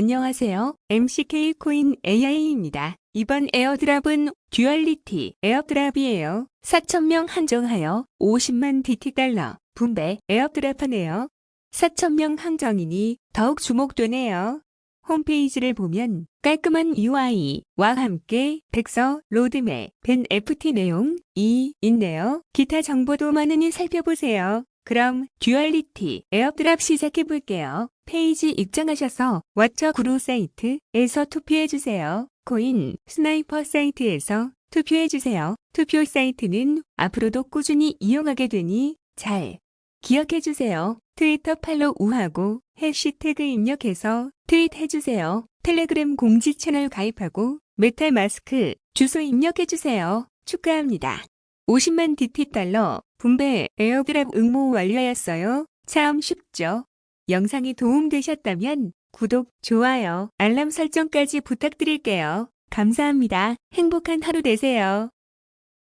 안녕하세요. MCK 코인 AI입니다. 이번 에어드랍은 듀얼리티 에어드랍이에요. 4,000명 한정하여 50만 DT 달러 분배 에어드랍하네요. 4,000명 한정이니 더욱 주목되네요. 홈페이지를 보면 깔끔한 UI와 함께 백서, 로드맵, 벤 FT 내용이 있네요. 기타 정보도 많으니 살펴보세요. 그럼 듀얼리티 에어드랍 시작해 볼게요. 페이지 입장하셔서 왓처 구루 사이트에서 투표해 주세요. 코인 스나이퍼 사이트에서 투표해 주세요. 투표 사이트는 앞으로도 꾸준히 이용하게 되니 잘 기억해 주세요. 트위터 팔로우 하고 해시태그 입력해서 트윗해 주세요. 텔레그램 공지 채널 가입하고 메탈 마스크 주소 입력해 주세요. 축하합니다. 50만 DT 달러 분배 에어드랍 응모 완료하였어요. 참 쉽죠? 영상이 도움되셨다면 구독, 좋아요, 알람 설정까지 부탁드릴게요. 감사합니다. 행복한 하루 되세요.